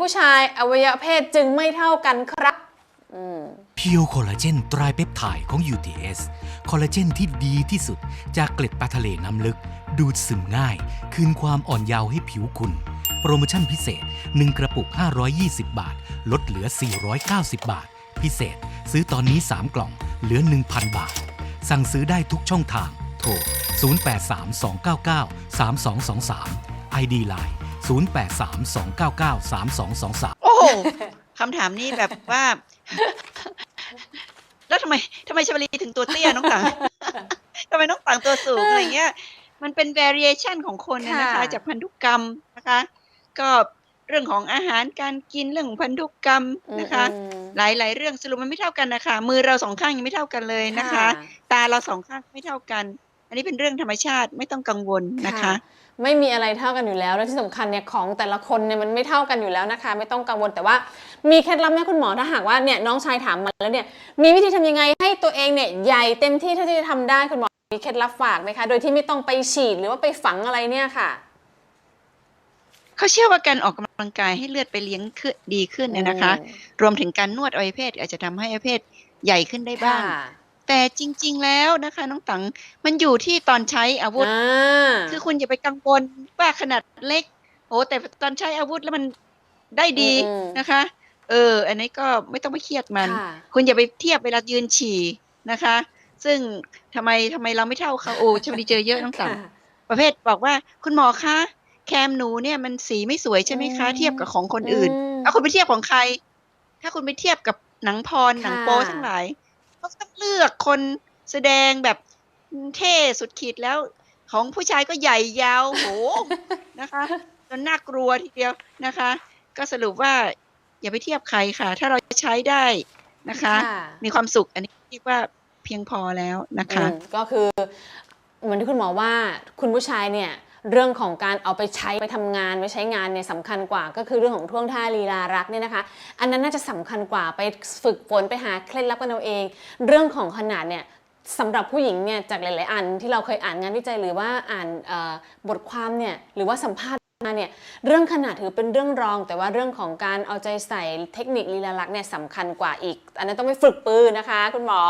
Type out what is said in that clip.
ผู้ชายอวัยวะเพศจึงไม่เท่ากันครับอืมเพียวคอลลาเจนไตรเปปไทด์ของ UTS คอลลาเจนที่ดีที่สุดจากเกล็ดปลาทะเลน้ำลึก ดูดซึมง่าย คืนความอ่อนเยาว์ให้ผิวคุณ โปรโมชั่นพิเศษ 1 กระปุก 520 บาท ลดเหลือ 490 บาท พิเศษ ซื้อตอนนี้ 3 กล่อง เหลือ 1,000 บาท สั่งซื้อได้ทุกช่องทาง โทร 0832993223 ID Line 0832993223 โอ้โหคำถามนี้แบบว่า แล้วทำไมทำไมชวลีถึงตัวเตี้ยน้องต่าง ทำไมน้องต่างตัวสูงอะไรเงี้ย มันเป็น variation ของคนเนี่ยนะคะ ค่ะ จากพันธุกรรมนะคะ ก็เรื่องของอาหารการกินเรื่องของพันธุกรรมนะคะ อืมหลาย ๆ เรื่องสรุปมันไม่เท่ากันนะคะ มือเราสองข้างยังไม่เท่ากันเลยนะคะค่ะตาเราสองข้างไม่เท่ากัน อันนี้เป็นเรื่องธรรมชาติไม่ต้องกังวลนะคะ ไม่มีอะไรเท่ากันอยู่แล้ว และที่สำคัญเนี่ยของแต่ละคนเนี่ยมันไม่เท่ากันอยู่แล้วนะคะ ไม่ต้องกังวลแต่ว่ามีเคล็ดลับไหมคุณหมอถ้าหากว่าเนี่ยน้องชายถามมาแล้วเนี่ยมีวิธีทำยังไงให้ตัวเองเนี่ยใหญ่เต็มที่เท่าที่จะทำได้คุณหมอมีเคล็ดลับฝากไหมคะ โดยที่ไม่ต้องไปฉีดหรือว่าไปฝังอะไรเนี่ยค่ะเขาเชื่อว่าการออกกำลังกายให้เลือดไปเลี้ยงขึ้นดีขึ้นเนี่ยนะคะ รวมถึงการนวดอวัยวะเพศอาจจะทำให้อวัยวะเพศใหญ่ขึ้นได้บ้างค่ะ แต่จริง ๆ แล้วนะคะ น้องตังมันอยู่ที่ตอนใช้อาวุธอ่าคือคุณอย่าไปกังวลว่าขนาดเล็กโอ้แต่ตอนใช้อาวุธแล้วมันได้ดีอืมนะคะ เออ อันนี้ก็ไม่ต้องไปเครียดมันค่ะคุณอย่าไปเทียบเวลายืนฉี่นะคะ ซึ่งทำไมทำไมเราไม่เท่าเขาโอ้ชมดีเจอเยอะน้องตังค่ะประเภทบอกว่าคุณหมอคะแคมหนูเนี่ยมันสีไม่สวยใช่ไหมคะอืมเทียบกับของคนอื่นมเอาคุณไปเทียบของใคร ถ้าคุณไปเทียบกับหนังพรหนังโป๊ค่ะทั้งหลาย เขาต้องเลือกคนแสดงแบบเท่สุดขีดแล้ว ของผู้ชายก็ใหญ่ยาวโหนะคะจนน่ากลัวทีเดียวนะคะ ก็สรุปว่าอย่าไปเทียบใครค่ะ ถ้าเราใช้ได้นะคะค่ะมีความสุขอันนี้เรียกว่าเพียงพอแล้วนะคะอืมก็คือเหมือนที่คุณหมอว่าคุณผู้ชายเนี่ย เรื่องของการเอาไปใช้ไปทำงานไปใช้งานเนี่ยสำคัญกว่า ก็คือเรื่องของท่วงท่าลีลารักเนี่ยนะคะ อันนั้นน่าจะสำคัญกว่าไปฝึกฝนไปหาเคล็ดลับกันเอาเอง เรื่องของขนาดเนี่ยสำหรับผู้หญิงเนี่ยจากหลายๆอันที่เราเคยอ่านงานวิจัยหรือว่าอ่านบทความเนี่ยหรือว่าสัมภาษณ์มาเนี่ยเรื่องขนาดถือเป็นเรื่องรอง แต่ว่าเรื่องของการเอาใจใส่เทคนิคลีลารักเนี่ยสำคัญกว่าอีก อันนั้นต้องไปฝึกปืนนะคะ คุณหมอ